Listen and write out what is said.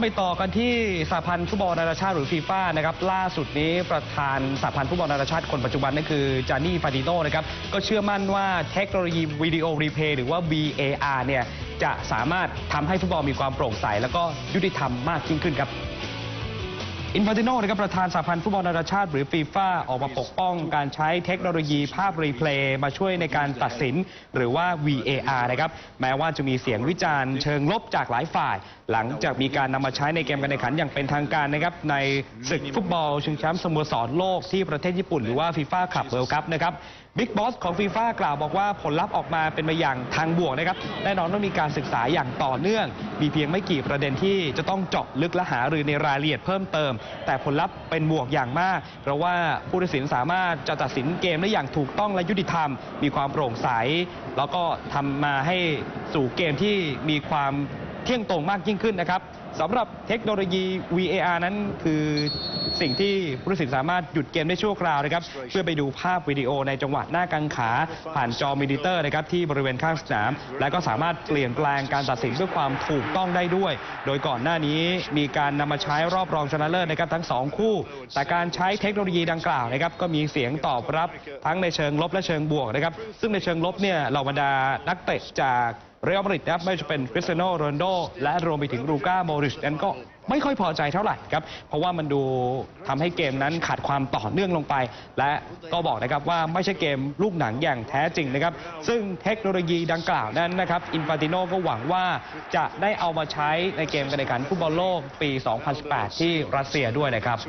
ไปต่อกันที่สหพันธ์ฟุตบอลนานาชาติหรือฟีฟ่านะครับล่าสุดนี้ประธานสหพันธ์ฟุตบอลนานาชาติคนปัจจุบันนั่นคือจานี่ฟาติโนนะครับก็เชื่อมั่นว่าเทคโนโลยีวิดีโอรีเพย์หรือว่า VAR เนี่ยจะสามารถทำให้ฟุตบอลมีความโปร่งใส แล้วก็ยุติธรรมมากยิ่งขึ้นครับ อินฟ n นติโนนะครับประธานสหพันธ์ฟุตบอลนานาชาติหรือฟีฟ่าออกมาปกป้องการใช้เทคโนโลยีภาพรีเพลย์มาช่วยในการตัดสินหรือว่า VAR นะครับแม้ว่าจะมีเสียงวิจารณ์เชิงลบจากหลายฝ่าย หลังจากมีการนำมาใช้ในเกมการแข่งขันอย่างเป็นทางการนะครับในศึกฟุตบอลชิงแชมป์สโมสรโลกที่ประเทศญี่ปุ่นหรือว่าฟีฟ่าคลับเวิลด์คัพนะครับบิ๊กบอสของฟีฟ่ากล่าวบอกว่าผลลัพธ์ออกมาเป็นมาอย่างทางบวกนะครับแน่นอนต้องมีการศึกษาอย่างต่อเนื่อง มีเพียงไม่กี่ประเด็นที่จะต้องเจาะลึกและหารือในรายละเอียดเพิ่มเติมแต่ผลลัพธ์เป็นบวกอย่างมาก เพราะว่าผู้ตัดสินสามารถจะตัดสินเกมได้อย่างถูกต้องและยุติธรรม มีความโปร่งใส แล้วก็ทำมาให้สู่เกมที่มีความ เที่ยงตรงมากยิ่งขึ้นนะครับสำหรับเทคโนโลยี VAR นั้นคือสิ่งที่ผู้ตัดสินสามารถหยุดเกมได้ชั่วคราวนะครับเพื่อไปดูภาพวิดีโอในจังหวะหน้ากังขา ผ่านจอมินิเตอร์นะครับที่บริเวณข้างสนาม และก็สามารถเปลี่ยนแปลงการตัดสินเพื่อความถูกต้องได้ด้วย โดยก่อนหน้านี้มีการนำมาใช้รอบรองชนะเลิศนะครับทั้งสองคู่ แต่การใช้เทคโนโลยีดังกล่าวนะครับก็มีเสียงตอบรับทั้งในเชิงลบและเชิงบวกนะครับซึ่งในเชิงลบเนี่ยเหล่าบรรดานักเตะจาก เรอัลมาดริดนะครับไม่ว่าจะเป็นคริสเตียโนโรนโดและรวมไปถึงลูก้าโมริชนั้นก็ไม่ค่อยพอใจเท่าไหร่ครับ เพราะว่ามันดูทำให้เกมนั้นขาดความต่อเนื่องลงไป และก็บอกนะครับว่าไม่ใช่เกมลูกหนังอย่างแท้จริงนะครับ ซึ่งเทคโนโลยีดังกล่าวนั้นนะครับ อินฟ n ติโนก็หวังว่าจะได้เอามาใช้ในเกมการแข่งขันฟุตบอลโลกปี 2018 ที่รัสเซียด้วยนะครับ